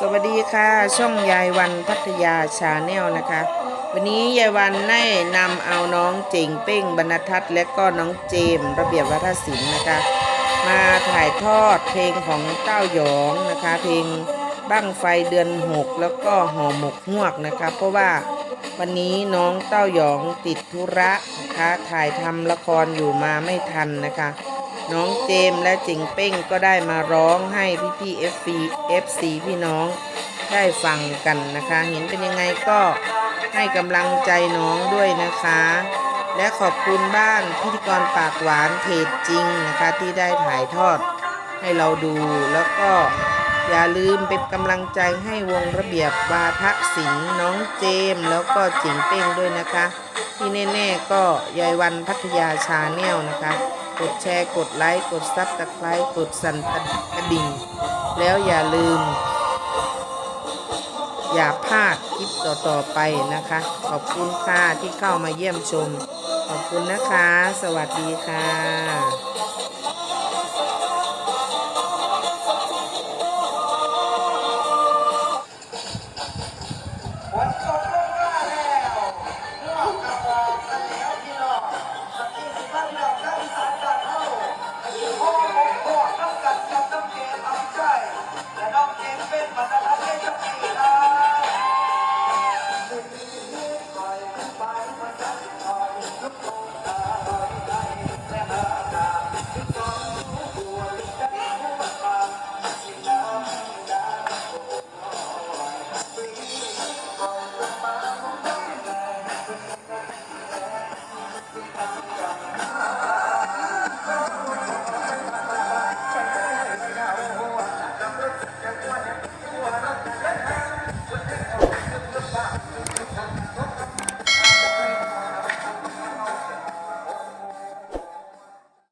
สวัสดีค่ะ ช่องยายวันพัทยาชาแนลนะคะ วันนี้ยายวันได้นำเอาน้องเจงเป้งบรรทัศน์และก็น้องเจมส์ระเบียบวัฒนศิลป์นะคะ มาถ่ายทอดเพลงของเต้าหยองนะคะ เพลงบั้งไฟเดือนหกแล้วก็ห่อหมกหวกนะคะ เพราะว่าวันนี้น้องเต้าหยองติดธุระนะคะถ่ายทำละครอยู่มาไม่ทันนะคะ น้องเจมและจิงเป้งก็ได้มาร้องให้พี่พี่เอฟซีเอฟซีพี่น้องได้ฟังกันนะคะ เห็นเป็นยังไงก็ให้กำลังใจน้องด้วยนะคะ และขอบคุณบ้านพิธีกรปากหวานเพจจริงนะคะ ที่ได้ถ่ายทอดให้เราดูแล้วก็อย่าลืมเป็นกำลังใจให้วงระเบียบวาทศิลป์น้องเจม แล้วก็จิงเป้งด้วยนะคะ ที่แน่ ๆ ก็ยายวันพัทยาชาแนลนะคะ กดแชร์ กดไลค์ กดซับสไครต์กดสั่นกระดิ่ง แล้วอย่าลืม อย่าพลาดคลิปต่อๆไปนะคะ ขอบคุณค่ะที่เข้ามาเยี่ยมชม ขอบคุณนะคะ สวัสดีค่ะ